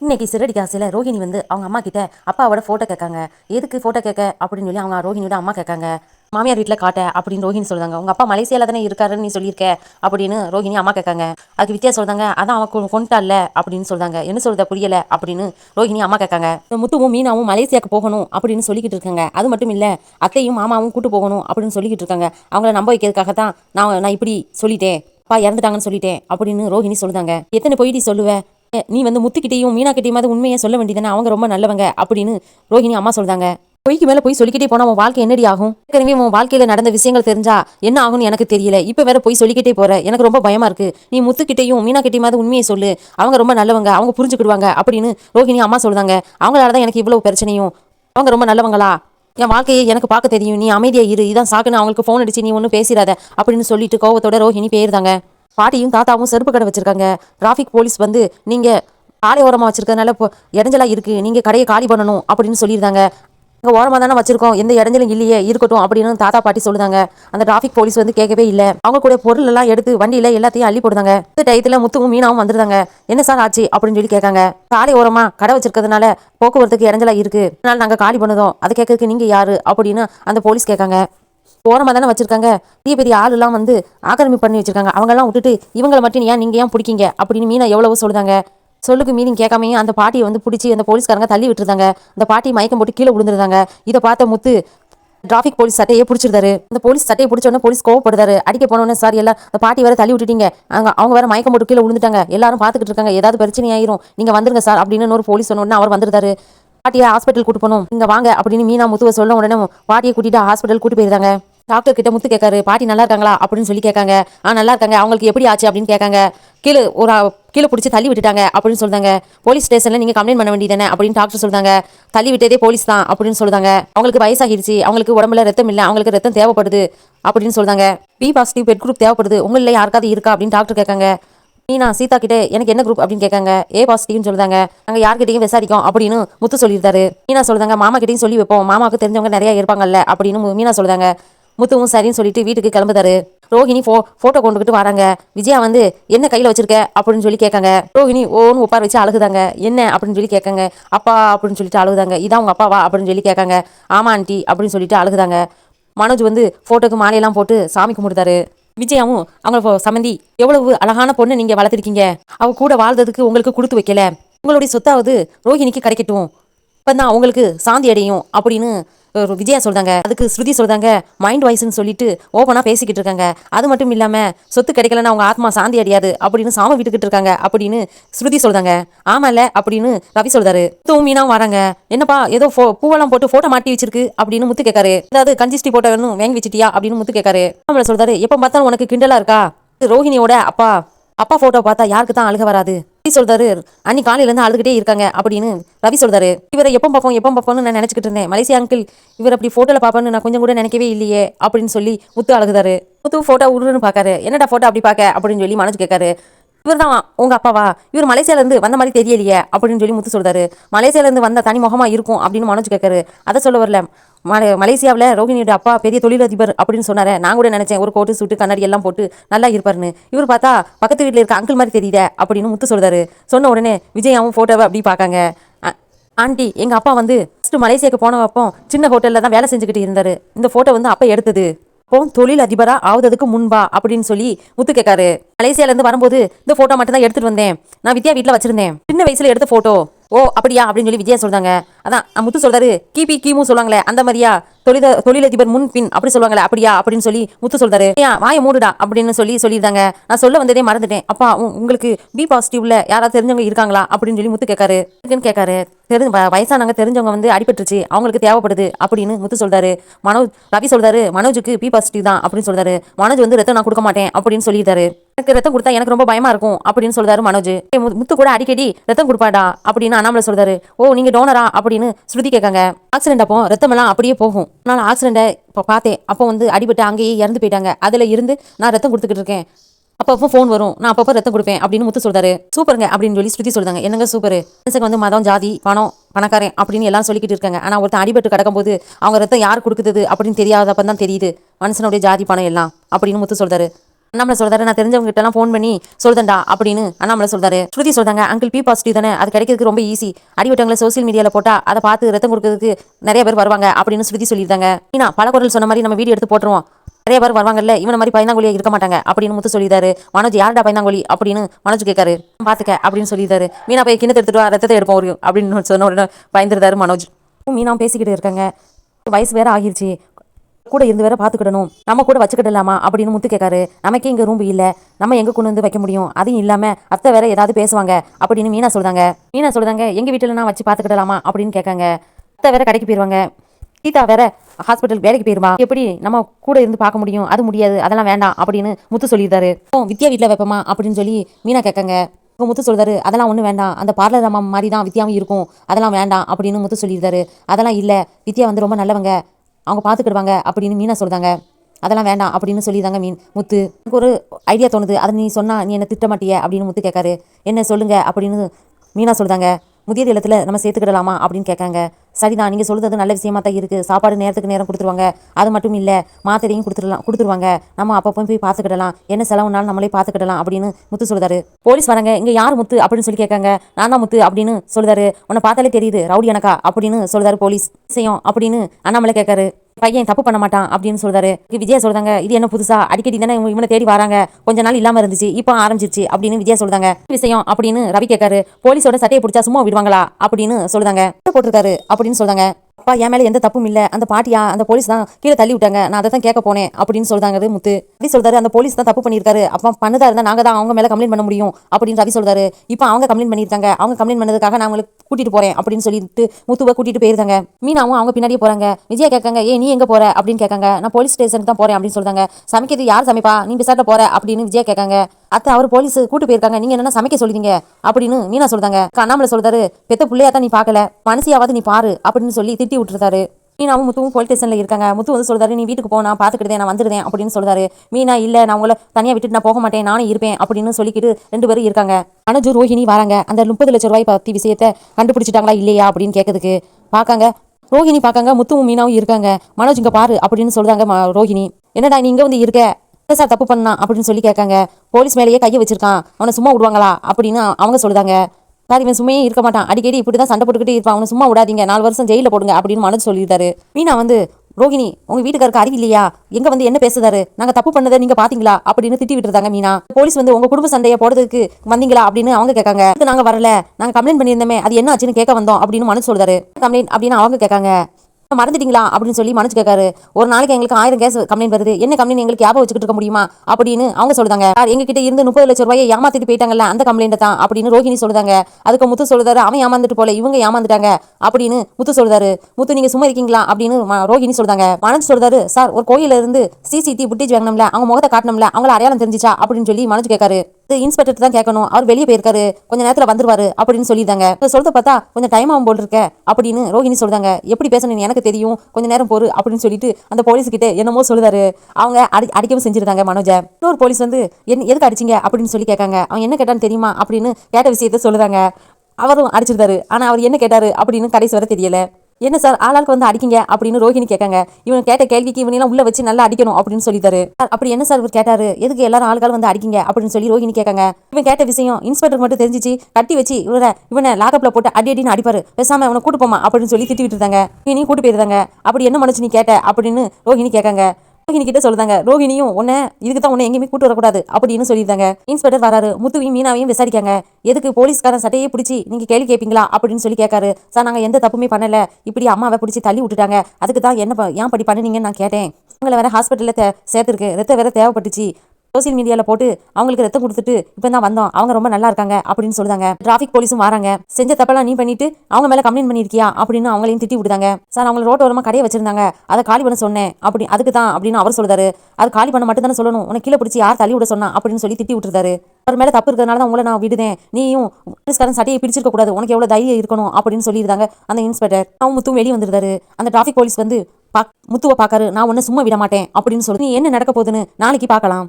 இன்னைக்கு சிறடி காசில் ரோஹிணி வந்து அவங்க அம்மா கிட்ட அப்பாவோட ஃபோட்டோ கேட்காங்க. எதுக்கு ஃபோட்டோ கேட்க? அப்படின்னு சொல்லி அவங்க ரோஹிணியோட அம்மா கேட்காங்க. மாமியார் வீட்டில் காட்ட அப்படின்னு ரோஹிணி சொல்லுதாங்க உங்கள் அப்பா மலேசியாவில் தானே இருக்காருன்னு நீ சொல்லியிருக்க அப்படின்னு ரோஹிணி அம்மா கேட்காங்க. அதுக்கு வித்யா சொல்லுதாங்க அதான் அவன் கொ- கொண்டுட்டால்ல அப்படின்னு சொல்லுதாங்க என்ன சொல்றத புரியல அப்படின்னு ரோஹிணி அம்மா கேட்காங்க. இந்த முத்துவும் மீனாவும் மலேசியாவுக்கு போகணும் அப்படின்னு சொல்லிக்கிட்டு இருக்காங்க. அது மட்டும் இல்லை அத்தையும் மாமாவும் கூட்டு போகணும் அப்படின்னு சொல்லிக்கிட்டு இருக்காங்க. அவங்கள நம்ப வைக்கிறதுக்காக தான் நான் நான் இப்படி சொல்லிட்டேன். அப்பா இறந்துட்டாங்கன்னு சொல்லிட்டேன் அப்படின்னு ரோஹிணி சொல்லுதாங்க. எத்தனை போயிட்டு சொல்லுவேன் நீ வந்து முத்துக்கிட்டையும் மீனா உண்மையை சொல்ல வேண்டியதானே அவங்க ரொம்ப நல்லவங்க அப்படின்னு ரோஹிணி அம்மா சொல்றாங்க. பொய்க்கு மேல போய் சொல்லிக்கிட்டே போனா உன் வாழ்க்கை என்னடி ஆகும்? ஏற்கனவே உன் வாழ்க்கையில நடந்த விஷயங்கள் தெரிஞ்சா என்ன ஆகும்னு எனக்கு தெரியல. இப்ப வேற போய் சொல்லிக்கிட்டே போற. எனக்கு ரொம்ப பயமா இருக்கு. நீ முத்துக்கிட்டையும் மீனா உண்மையை சொல்லு. அவங்க ரொம்ப நல்லவங்க. அவங்க புரிஞ்சுக்கிடுவாங்க அப்படின்னு ரோஹிணி அம்மா சொல்றாங்க. அவங்களால தான் எனக்கு இவ்வளவு பிரச்சனையும். அவங்க ரொம்ப நல்லவங்களா? என் வாழ்க்கையை எனக்கு பார்க்க தெரியும். நீ அமைதியா இரு. இதான் சாக்குன்னு அவங்களுக்கு ஃபோன் அடிச்சு நீ ஒன்றும் பேசிடாத அப்படின்னு சொல்லிட்டு கோவத்தோட ரோஹிணி போயிருந்தாங்க பாட்டியும் தாத்தாவும் செருப்பு கடை வச்சிருக்காங்க. டிராஃபிக் போலீஸ் வந்து நீங்கள் ஆலை ஓரமாக வச்சிருக்கறதுனால இப்போ இடைஞ்சலாக இருக்குது நீங்கள் கடையை காலி பண்ணணும் அப்படின்னு சொல்லியிருந்தாங்க. அங்கே ஓரமாக தானே வச்சிருக்கோம். எந்த இடைஞ்சலும் இல்லையே. இருக்கட்டும் அப்படின்னு தாத்தா பாட்டி சொல்லுதாங்க அந்த டிராஃபிக் போலீஸ் வந்து கேட்கவே இல்லை. அவங்க கூட பொருள் எல்லாம் எடுத்து வண்டியில் எல்லாத்தையும் அள்ளி போடுதாங்க இந்த டயத்தில் முத்துவும் மீனாவும் வந்துருந்தாங்க. என்ன சார் ஆச்சு? அப்படின்னு சொல்லி கேட்காங்க. சாலை ஓரமாக கடை வச்சிருக்கிறதுனால போக்குவரத்துக்கு இடைஞ்சலாக இருக்குது அதனால் நாங்கள் காலி பண்ணுதோம். அதை கேட்கறதுக்கு நீங்கள் யார்? அப்படின்னு அந்த போலீஸ் கேட்காங்க. ஓரமாக தானே வச்சிருக்காங்க. பெரிய பெரிய ஆளுலாம் வந்து ஆக்கிரமி பண்ணி வச்சிருக்காங்க. அவங்கெல்லாம் விட்டுட்டு இவங்களை மட்டும் ஏன் நீங்கள் ஏன் பிடிக்கீங்க? அப்படின்னு மீனா எவ்வளவோ சொல்லுதாங்க. சொல்லுக்கு மீனிங் கேட்காமையும் அந்த பாட்டியை வந்து பிடிச்சி அந்த போலீஸ்காரங்க தள்ளி விட்டுருந்தாங்க அந்த பாட்டி மயக்கம் போட்டு கீழே விழுந்துருந்தாங்க இதை பார்த்த முத்து டிராஃபிக் போலீஸ் சட்டையே பிடிச்சிருந்தாரு. அந்த போலீஸ் சட்டையை பிடிச்ச உடனே போலீஸ் கோவப்படுறாரு. அடிக்க போனோடனே சார் எல்லாம் அந்த பாட்டி வேற தள்ளி விட்டுட்டீங்க. அவங்க அவங்க வேற மயக்கம் போட்டு கீழே விழுந்துட்டாங்க. எல்லாரும் பார்த்துக்கிட்டு இருக்காங்க. ஏதாவது பிரச்சனை ஆயிரும். நீங்கள் வந்துருங்க சார் அப்படின்னு ஒரு போலீஸ் சொன்ன உடனே அவர் வந்துருந்தாரு. பாட்டியை ஹாஸ்பிட்டல் கூட்டு போகணும். இங்கே வாங்க அப்படின்னு மீனா முத்துவ சொல்ல உடனே பாட்டியை கூட்டிட்டு ஹாஸ்பிட்டல் கூட்டு போயிருந்தாங்க. டாக்டர் கிட்ட முத்து கேட்காரு பாட்டி நல்லா இருக்காங்களா? அப்படின்னு சொல்லி கேட்காங்க. ஆ நல்லா இருக்காங்க. அவங்களுக்கு எப்படி ஆச்சு? அப்படின்னு கேட்காங்க. கீழே ஒரு கீழே பிடிச்சி தள்ளி விட்டுட்டாங்க அப்படின்னு சொல்லுறாங்க போலீஸ் ஸ்டேஷனில் நீங்கள் கம்ப்ளைண்ட் பண்ண வேண்டியதானே அப்படின்னு டாக்டர் சொல்கிறாங்க தள்ளி விட்டதே போலீஸ் தான் அப்படின்னு சொல்லுறாங்க அவங்களுக்கு வயசாகிடுச்சு அவங்களுக்கு உடம்புல ரத்தம் இல்லை. அவங்களுக்கு ரத்தம் தேவைப்படுது அப்படின்னு சொல்கிறாங்க பி பாசிட்டிவ் பெட் குரூப் தேவைப்படுது. உங்களில் யாருக்காவது இருக்கா? அப்படின்னு டாக்டர் கேட்காங்க. மீனா சீதா கிட்டே எனக்கு என்ன குரூப்? அப்படின்னு கேட்காங்க. ஏ பாசிட்டிவ்னு சொல்லுறாங்க நாங்கள் யார்கிட்டையும் விசாரிக்கோம் அப்படின்னு முத்து சொல்லியிருந்தாரு. மீனா சொல்கிறாங்க மாமா கிட்டயும் சொல்லி வைப்போம். மாமாவுக்கு தெரிஞ்சவங்க நிறையா இருப்பாங்கல்ல அப்படின்னு மீனா சொல்கிறாங்க முத்துவும் சரின்னு சொல்லிட்டு வீட்டுக்கு கிளம்புதாரு. ரோஹிணி ஃபோ ஃபோட்டோ கொண்டுகிட்டு வராங்க. விஜயா வந்து என்ன கையில் வச்சிருக்க? அப்படின்னு சொல்லி கேட்காங்க. ரோஹிணி ஓன்னு உப்பார் வச்சு அழுகுதாங்க. என்ன? அப்படின்னு சொல்லி கேட்காங்க. அப்பா அப்படின்னு சொல்லிட்டு அழுகுதாங்க. இதான் உங்க அப்பாவா? அப்படின்னு சொல்லி கேட்காங்க. ஆமா ஆண்டி அப்படின்னு சொல்லிட்டு அழுகுதாங்க. மனோஜ் வந்து ஃபோட்டோக்கு மாலையெல்லாம் போட்டு சாமி கும்பிடுதாரு. விஜயாவும் அவங்கள சமந்தி சம்மந்தி எவ்வளவு அழகான பொண்ணு நீங்க வளர்த்துருக்கீங்க. அவ கூட வாழ்றதுக்கு உங்களுக்கு கொடுத்து வைக்கல. உங்களுடைய சொத்தாவது ரோஹிணிக்கு கிடைக்கட்டும். இப்போ தான் அவங்களுக்கு சாந்தி அடையும் அப்படின்னு ஒரு விஜயா சொல்கிறாங்க அதுக்கு ஸ்ருதி சொல்கிறாங்க மைண்ட் வாய்ஸ்னு சொல்லிட்டு ஓப்பனாக பேசிக்கிட்டு இருக்காங்க. அது மட்டும் இல்லாமல் சொத்து கிடைக்கலன்னா அவங்க ஆத்மா சாந்தி அடையாது அப்படின்னு சாம விட்டுக்கிட்டு இருக்காங்க அப்படின்னு ஸ்ருதி சொல்கிறாங்க ஆமால அப்படின்னு ரவி சொல்கிறாரு முத்துவும் வராங்க. என்னப்பா ஏதோ ஃபோ பூவெல்லாம் போட்டு ஃபோட்டோ மாட்டி வச்சிருக்கு அப்படின்னு முத்து கேட்காரு. அதாவது கஞ்சிஸ்டி போட்டோ வேணும் வாங்கி வச்சிட்டியா அப்படின்னு முத்து கேட்காரு. நம்மள சொல்கிறாரு எப்போ பார்த்தாலும் உனக்கு கிண்டலாக இருக்கா? ரோஹிணியோட அப்பா அப்பா ஃபோட்டோ பார்த்தா யாருக்கு தான் அழுக வராது? ரவி சொல்றாரு அன்னி காலையில இருந்து அழுதுகிட்டே இருக்காங்க அப்படின்னு ரவி சொல்றாரு. இவரை எப்போ பார்ப்போம் எப்போ பார்ப்போம்னு நான் நினச்சிக்கிட்டு இருந்தேன். மலேசியா அங்கிள் இவர் அப்படி ஃபோட்டோல பார்ப்பேன்னு நான் கொஞ்சம் கூட நினைக்கவே இல்லையே அப்படின்னு சொல்லி முத்து அழுகுதாரு முத்து ஃபோட்டோ உருன்னு பார்க்காரு. என்னடா போட்டோ அப்படி பார்க்க? அப்படின்னு சொல்லி மனசு கேட்காரு. இவர் தான் உங்க அப்பாவா? இவர் மலேசியால இருந்து வந்த மாதிரி தெரியலையே அப்படின்னு சொல்லி முத்து சொல்றாரு. மலேசியால இருந்து வந்த தனி முகமா இருக்கும் அப்படின்னு மனோஜ் கேட்காரு. அதை சொல்ல வரல. மலை மலேசியாவில் ரோஹினியோட அப்பா பெரிய தொழிலதிபர் அப்படின்னு சொன்னார். நான் கூட நினச்சேன் ஒரு கோட்டு சூட்டு கண்ணாடி எல்லாம் போட்டு நல்லா இருப்பாருன்னு. இவர் பார்த்தா பக்கத்து வீட்டில் இருக்க அங்கிள் மாதிரி தெரியுதே அப்படின்னு முத்து சொல்கிறாரு சொன்ன உடனே விஜயாவும் ஃபோட்டோவை அப்படி பார்க்காங்க. ஆண்டி எங்கள் அப்பா வந்து ஃபஸ்ட்டு மலேசியாவுக்கு போன அப்போ சின்ன ஹோட்டலில் தான் வேலை செஞ்சுக்கிட்டு இருந்தார். இந்த ஃபோட்டோ வந்து அப்போ எடுத்தது. அப்போ தொழில் அதிபராக ஆவதற்கு முன்பா அப்படின்னு சொல்லி முத்து கேட்காரு. மலேசியாலேருந்து வரும்போது இந்த ஃபோட்டோ மட்டும் தான் எடுத்துகிட்டு வந்தேன். நான் வித்யா வீட்டில் வச்சுருந்தேன். சின்ன வயசில் எடுத்த ஃபோட்டோ ஓ அப்படியா? அப்படின்னு சொல்லி விஜயா சொல்றாங்க. அதான் முத்து சொல்றாரு கிபி கிமு சொல்லுவாங்களே அந்த மாதிரியா? தொழில தொழிலதிபர் முன் பின் அப்படி சொல்லுவாங்களே அப்படியா அப்படின்னு சொல்லி முத்து சொல்றாரு. ஏன் வாயை மூடுடா அப்படின்னு சொல்லி சொல்லியிருந்தாங்க. நான் சொல்ல வந்ததே மறந்துட்டேன். அப்பா உங்களுக்கு பி பாசிட்டிவ்ல யாராவது தெரிஞ்சவங்க இருக்காங்களா அப்படின்னு சொல்லி முத்து கேட்காரு. கேட்காரு? தெரிஞ்ச வயசானவங்க தெரிஞ்சவங்க வந்து அடிபட்டுருச்சு அவங்களுக்கு தேவைப்படுது அப்படின்னு முத்து சொல்றாரு. மனோஜ் ரவி சொல்றாரு மனோஜுக்கு பி பாசிட்டிவ் தான் அப்படின்னு சொல்றாரு. மனோஜ் வந்து ரத்தம் நான் கொடுக்க மாட்டேன் அப்படின்னு சொல்லியிருந்தாரு. எனக்கு ரத்தம் கொடுத்தா எனக்கு ரொம்ப பயமா இருக்கும் அப்படின்னு சொல்றாரு மனோஜ். முத்து கூட அடிக்கடி ரத்தம் கொடுப்பாடா அப்படின்னு அண்ணாமலை சொல்றாரு. ஓ நீங்க டோனரா அப்படின்னு ஸ்ருதி கேட்காங்க. ஆக்சிடென்ட் அப்போ ரத்தம் எல்லாம் அப்படியே போகும். நான் ஆக்சிடென்ட்டை இப்போ பார்த்தேன். அப்போ வந்து அடிபட்டு அங்கேயே இறந்து போயிட்டாங்க. அதில் இருந்து நான் ரத்தம் கொடுத்துக்கிட்டு இருக்கேன். அப்பப்போ ஃபோன் வரும். நான் அப்பப்போ ரத்தம் கொடுப்பேன் அப்படின்னு முத்து சொல்றாரு. சூப்பருங்க அப்படின்னு சொல்லி ஸ்ருதி சொல்றாங்க என்னங்க சூப்பர்? மனுஷங்க வந்து மதம் ஜாதி பணம் பணக்காரன் அப்படின்னு எல்லாம் சொல்லிக்கிட்டு இருக்காங்க. ஆனால் ஒருத்தன் அடிபட்டு கிடக்கும்போது அவங்க ரத்தம் யார் கொடுக்குது அப்படின்னு தெரியாதப்ப தான் தெரியுது. மனுஷனுடைய ஜாதி பணம் எல்லாம் அப்படின்னு முத்து சொல்றாரு. அண்ணாமலை சொல்றாரு நான் தெரிஞ்சவங்க கிட்ட எல்லாம் ஃபோன் பண்ணி சொல்றேன்டா அப்படின்னு அண்ணாமலை சொல்றாரு. ஸ்ருதி சொல்றாங்க அங்கிள் பி பாசிட்டிவ் தானே அது கிடைக்கிறதுக்கு ரொம்ப ஈஸி அடிவிட்டவங்களை சோசியல் மீடியாவில் போட்டால் அதை பார்த்து ரத்தம் கொடுக்கறதுக்கு நிறைய பேர் வருவாங்க அப்படின்னு ஸ்ருதி சொல்லியிருந்தாங்க மீனா பல குரல் சொன்ன மாதிரி நம்ம வீடியோ எடுத்து போட்டுருவோம். நிறைய பேர் வருவாங்கல்ல இவன மாதிரி பயந்தாங்கொழியா இருக்க மாட்டாங்க அப்படின்னு முத்து சொல்லிட்டாரு மனோஜ் யாருடா பயந்தாங்கொழி அப்படின்னு மனோஜ் கேட்காரு. பார்த்துக்க அப்படின்னு சொல்லிட்டாரு மீனா போய் கிண்ணத்தை எடுத்துட்டு ரத்தத்தை எடுப்போம் ஒரு அப்படின்னு சொன்ன உடனே பயந்துருந்தாரு மனோஜ். மீனாவும் பேசிக்கிட்டு இருக்காங்க. வயசு வேற ஆகிருச்சு. கூட இருந்து வேற பார்த்துக்கிடணும் நம்ம கூட வச்சுக்கிடலாமா? அப்படின்னு முத்து கேட்காரு. நமக்கே இங்கே ரூம் இல்லை. நம்ம எங்கே கொண்டு வந்து வைக்க முடியும்? அதையும் இல்லாமல் அத்தை வேற ஏதாவது பேசுவாங்க. அப்படின்னு மீனா சொல்றாங்க. மீனா சொல்றாங்க எங்கள் வீட்டில் நான் வச்சு பார்த்துக்கிடலாமா அப்படின்னு கேட்காங்க. அத்தை வேற கடைக்கு போயிடுவாங்க சீதா வேற ஹாஸ்பிட்டல் வேலைக்கு போயிருமா எப்படி நம்ம கூட இருந்து பார்க்க முடியும்? அது முடியாது. அதெல்லாம் வேண்டாம் அப்படின்னு முத்து சொல்லியிருந்தாரு ஓ வித்யா வீட்டில் வைப்போமா? அப்படின்னு சொல்லி மீனா கேட்காங்க. இப்போ முத்து சொல்றாரு அதெல்லாம் ஒன்றும் வேண்டாம். அந்த பார்லர் அம்மா மாதிரி தான் வித்யாவும் இருக்கும். அதெல்லாம் வேண்டாம். அப்படின்னு முத்து சொல்லியிருந்தாரு அதெல்லாம் இல்லை. வித்யா வந்து ரொம்ப நல்லவங்க. அவங்க பார்த்துக்கிடுவாங்க அப்படின்னு மீனா சொல்றாங்க. அதெல்லாம் வேண்டாம் அப்படின்னு சொல்லிதாங்க மீன். முத்து எனக்கு ஒரு ஐடியா தோணுது. அதை நீ சொன்னால் நீ என்ன திட்ட மாட்டிய அப்படின்னு முத்து கேட்காரு. என்ன சொல்லுங்க அப்படின்னு மீனா சொல்றாங்க. முதிய இல்லத்தில் நம்ம சேர்த்துக்கிடலாமா அப்படின்னு கேட்காங்க. சரிதான் நீங்கள் சொல்கிறது நல்ல விஷயமா தான் இருக்குது சாப்பாடு நேரத்துக்கு நேரம் கொடுத்துருவாங்க. அது மட்டும் இல்லை மாத்திரையும் கொடுத்துடலாம் கொடுத்துருவாங்க. நம்ம அப்பப்போ போய் பார்த்துக்கிடலாம். என்ன செலவுனாலும் நம்மளே பார்த்துக்கிடலாம் அப்படின்னு முத்து சொல்றாரு போலீஸ் வராங்க இங்கே யார் முத்து அப்படின்னு சொல்லி கேட்காங்க. நான் தான் முத்து அப்படின்னு சொல்கிறாரு உன்னை பார்த்தாலே தெரியுது ரவுடி எனக்கா அப்படின்னு சொல்றாரு போலீஸ். செய்யும் அப்படின்னு அண்ணாமலை கேட்காரு. பையன் தப்பு பண்ண மாட்டான் அப்படின்னு சொல்றாரு. விஜயா சொல்றாங்க இது என்ன புதுசா? அடிக்கடி தானே இவங்க இவனை தேடி வராங்க. கொஞ்ச நாள் இல்லாம இருந்துச்சு இப்போ ஆரம்பிச்சிருச்சு அப்படின்னு விஜயா சொல்றாங்க. விஷயம் அப்படின்னு ரவி கேட்காரு. போலீஸோட சட்டையை பிடிச்சா சும்மா விடுவாங்களா அப்படின்னு சொல்றாங்க. போட்டிருக்காரு அப்படின்னு சொல்றாங்க. அப்பா என் மேலே எந்த தப்பும் இல்லை. அந்த பாட்டியா அந்த போலீஸ் தான் கீழே தள்ளி விட்டாங்க. நான் அதை தான் கேட்க போனேன் அப்படின்னு சொல்றாங்க முத்து. ரவி சொல்றாரு அந்த போலீஸ் தான் தப்பு பண்ணியிருக்காரு. அப்பா பண்ணதா இருந்தா நாங்க தான் அவங்க மேலே கம்ப்ளைண்ட் பண்ண முடியும் அப்படின்னு ரவி சொல்றாரு. இப்போ அவங்க கம்ப்ளைண்ட் பண்ணியிருக்காங்க. அவங்க கம்ப்ளைண்ட் பண்ணதுக்காக நான் அவங்களுக்கு கூட்டிட்டு போறேன் அப்படின்னு சொல்லிட்டு முத்துவை கூட்டிட்டு போயிருந்தாங்க. மீனாவும் அவங்க பின்னாடியே போறாங்க. விஜயா கேட்காங்க ஏ நீ எங்க போற? அப்படின்னு கேட்காங்க. நான் போலீஸ் ஸ்டேஷனுக்கு தான் போறேன் அப்படின்னு சொல்றாங்க. சமைக்கிறது யார் சமைப்பா? நீ பிசாட்ட போற? அப்படின்னு விஜயா கேட்காங்க. அத்தை அவர் போலீஸ் கூட்டு போயிருக்காங்க. நீங்க என்ன சமைக்க சொல்றீங்க அப்படின்னு மீனா சொல்றாங்க. கண்ணாமலை சொல்றாரு பெத்த பிள்ளையா தான் நீ பார்க்கல. மனசியாவது நீ பாரு அப்படின்னு சொல்லி திட்டி விட்டுருந்தாரு மீனாவும் முத்துவும் போலீஸ் ஸ்டேஷன்ல இருக்காங்க. முத்து வந்து சொல்றாரு நீ வீட்டுக்கு போ நான் பாத்துக்கிட்டேன் நான் வந்துடுறேன் அப்படின்னு சொல்றாரு. மீனா இல்ல நான் உங்களை தனியா விட்டுட்டு நான் போக மாட்டேன் நானும் இருப்பேன் அப்படின்னு சொல்லிக்கிட்டு ரெண்டு பேரும் இருக்காங்க. அனுஜு ரோஹிணி வராங்க. அந்த முப்பது லட்ச ரூபாய் பத்தி விஷயத்த கண்டுபிடிச்சிட்டாங்களா இல்லையா அப்படின்னு கேட்கறதுக்கு பார்க்காங்க. ரோஹிணி பார்க்காங்க முத்துவும் மீனாவும் இருக்காங்க. மனோஜ் இங்க பாரு அப்படின்னு சொல்றாங்க ம- ரோஹிணி. என்னடா நீ இங்க வந்து இருக்க? சார் தப்பு பண்ணான் அப்படின்னு சொல்லி கேட்காங்க. போலீஸ் மேலேயே கையை வச்சிருக்கான். அவனை சும்மா விடுவாங்களா? அப்படின்னு அவங்க சொல்லுதாங்க. சார் இவன் சும்மையே இருக்க மாட்டான். அடிக்கடி இப்படி தான் சண்டை போட்டுக்கிட்டே இருப்பான். அவனை சும்மா விடாதீங்க. நாலு வருஷம் ஜெயிலில் போடுங்க. அப்படின்னு மனது சொல்லியிருந்தாரு மீனா வந்து ரோகிணி உங்க வீட்டுக்காருக்கு அறிவு இல்லையா? எங்க வந்து என்ன பேசுதாரு நாங்க தப்பு பண்ணதை நீங்க பாத்தீங்களா? அப்படின்னு திட்டி விட்டுருந்தாங்க மீனா. போலீஸ் வந்து உங்க குடும்ப சண்டையை போடுறதுக்கு வந்தீங்களா? அப்படின்னு அவங்க கேட்காங்க. இது நாங்க வரல. நாங்க கம்ப்ளைண்ட் பண்ணியிருந்தோமே. அது என்ன ஆச்சுன்னு கேட்க வந்தோம். அப்படின்னு மனசு சொல்றாரு கம்ப்ளைண்ட் அப்படின்னு அவங்க கேட்காங்க. மறந்துட்டீங்களா? அப்படின்னு சொல்லி மனுச்சு கேட்காரு. ஒரு நாளைக்கு எங்களுக்கு ஆயிரம் கேஸ் கம்ப்ளைண்ட் வருது. என்ன கம்ப்ளைண்ட் எங்களுக்கு ஞாபகம் வச்சுக்கிட்டு இருக்க முடியுமா? அப்படின்னு அவங்க சொல்லுதாங்க. சார் எங்க கிட்ட இருந்து முப்பது லட்சம் ரூபாயை ஏமாத்திட்டு போயிட்டாங்கல்ல அந்த கம்ப்ளைண்ட் தான் அப்படின்னு ரோஹிணி சொல்லுதாங்க. அதுக்கு முத்து சொல்லுதாரு அவன் ஏமாந்துட்டு போல இவங்க ஏமாந்துட்டாங்க அப்படின்னு முத்து சொல்லுதாரு. முத்து நீங்க சும்மா இருக்கீங்களா? அப்படின்னு ரோஹிணி சொல்லுதாங்க. மனசு சொல்லுதாரு சார் ஒரு கோயில இருந்து சிசிடிவி புட்டேஜ் வாங்கினோம்ல அவங்க முகத்தை காட்டணும்ல அவங்கள அடையாளம் தெரிஞ்சிச்சா? அப்படின்னு சொல்லி மனசு கேட்காரு. இன்ஸ்பெக்டர் தான் கேட்கணும். அவர் வெளியே போயிருக்காரு. கொஞ்ச நேரத்தில் வந்துருவாரு அப்படின்னு சொல்லியிருந்தாங்க. இப்போ சொல்றத பார்த்தா கொஞ்சம் டைம் ஆகும் போல் இருக்க அப்படின்னு ரோஹிணி சொல்றாங்க. எப்படி பேசணும்னு எனக்கு தெரியும். கொஞ்ச நேரம் போரு அப்படின்னு சொல்லிட்டு அந்த போலீஸ் கிட்ட என்னமோ சொல்லுதாரு. அவங்க அடி அடிக்கவும் செஞ்சிருந்தாங்க மனோஜை. இன்னொரு போலீஸ் வந்து என்ன எதுக்கு அடிச்சீங்க? அப்படின்னு சொல்லி கேட்காங்க. அவன் என்ன கேட்டான்னு தெரியுமா? அப்படின்னு கேட்ட விஷயத்த சொல்லுதாங்க. அவரும் அடிச்சிருந்தாரு. ஆனால் அவர் என்ன கேட்டாரு அப்படின்னு கடைசி வர தெரியல. என்ன சார் ஆளாளுக்கு வந்து அடிக்கிங்க? அப்படின்னு ரோஹிணி கேட்காங்க. இவன் கேட்ட கேள்விக்கு இவனெல்லாம் உள்ள வச்சு நல்லா அடிக்கணும் அப்படின்னு சொல்லித்தாரு சார் அப்படி என்ன சார் இவர் கேட்டாரு? எதுக்கு எல்லாரும் ஆளுக்கால் வந்து அடிக்கீங்க? அப்படின்னு சொல்லி ரோஹிணி கேட்காங்க. இவன் கேட்ட விஷயம் இன்ஸ்பெக்டர் மட்டும் தெரிஞ்சிச்சு. கட்டி வச்சு இவரை இவனை லாகப்ல போட்டு அடி அடின்னு அடிப்பாரு. பேசாம அவனை கூட்டு போமா அப்படின்னு சொல்லி திட்டி விட்டுருந்தாங்க நீ கூட்டு போயிருந்தாங்க. அப்படி என்ன மனுச்சு நீ கேட்ட? அப்படின்னு ரோஹிணி கேட்காங்க. ரோஹினி கிட்ட சொல்லுதாங்க ரோஹினியும் உன்ன இதுக்கு தான் உன்னை எங்கேயுமே கூட்டு வரக்கூடாது அப்படின்னு சொல்லியிருந்தாங்க இன்ஸ்பெக்டர் வராரு முத்துவையும் மீனாவையும் விசாரிக்காங்க. எதுக்கு போலீஸ்காரன் சட்டையே பிடிச்சி நீங்க கேள்வி கேட்பீங்களா அப்படின்னு சொல்லி கேட்காரு சார் நாங்க எந்த தப்புமே பண்ணல. இப்படி அம்மாவை பிடிச்சி தள்ளி விட்டுட்டாங்க. அதுக்கு தான் என்ன ஏன் படி பண்ணுனீங்கன்னு நான் கேட்டேன். உங்களை வேற ஹாஸ்பிட்டலில் சேர்த்துருக்கு. ரத்த வேற தேவைப்பட்டுச்சு. சோசியல் மீடியாவில் போட்டு அவங்களுக்கு ரத்தம் கொடுத்துட்டு இப்போ தான் வந்தோம். அவங்க ரொம்ப நல்லா இருக்காங்க. அப்படின்னு சொல்லுதாங்க. டிராஃபிக் போலீஸும் வராங்க. செஞ்ச தப்பெல்லாம் நீ பண்ணிட்டு அவங்க மேலே கம்ப்ளைண்ட் பண்ணியிருக்கியா? அப்படின்னு அவங்களையும் திட்டி விடுதாங்க. சார் அவங்க ரோட் ஓரமாக கடையை வச்சிருந்தாங்க. அதை காலி பண்ண சொன்னேன். அப்படி அதுக்கு தான் அப்படின்னு அவர் சொல்றாரு அது காலி பண்ண மட்டும் தானே சொல்லணும். உனக்கு கீழே பிடிச்சி யார் தள்ளி விட சொன்னா? அப்படின்னு சொல்லி திட்டி விட்டுருந்தாரு அவர் மேலே தப்பு இருக்கிறதுனால தான் உங்களை நான் விடுதேன். நீயும் போலீஸ்காரன் சட்டையை பிடிச்சிருக்க கூடாது. உனக்கு எவ்வளோ தைரியம் இருக்கணும்? அப்படின்னு சொல்லியிருந்தாங்க அந்த இன்ஸ்பெக்டர். அவன் முத்தும் வெளியே வந்துருந்தாரு அந்த டிராஃபிக் போலீஸ் வந்து பா முத்துவை பார்க்காரு நான் உன்னை சும்மா விட மாட்டேன். அப்படின்னு சொல்லி நீ என்ன நடக்க போகுதுன்னு நாளைக்கு பார்க்கலாம்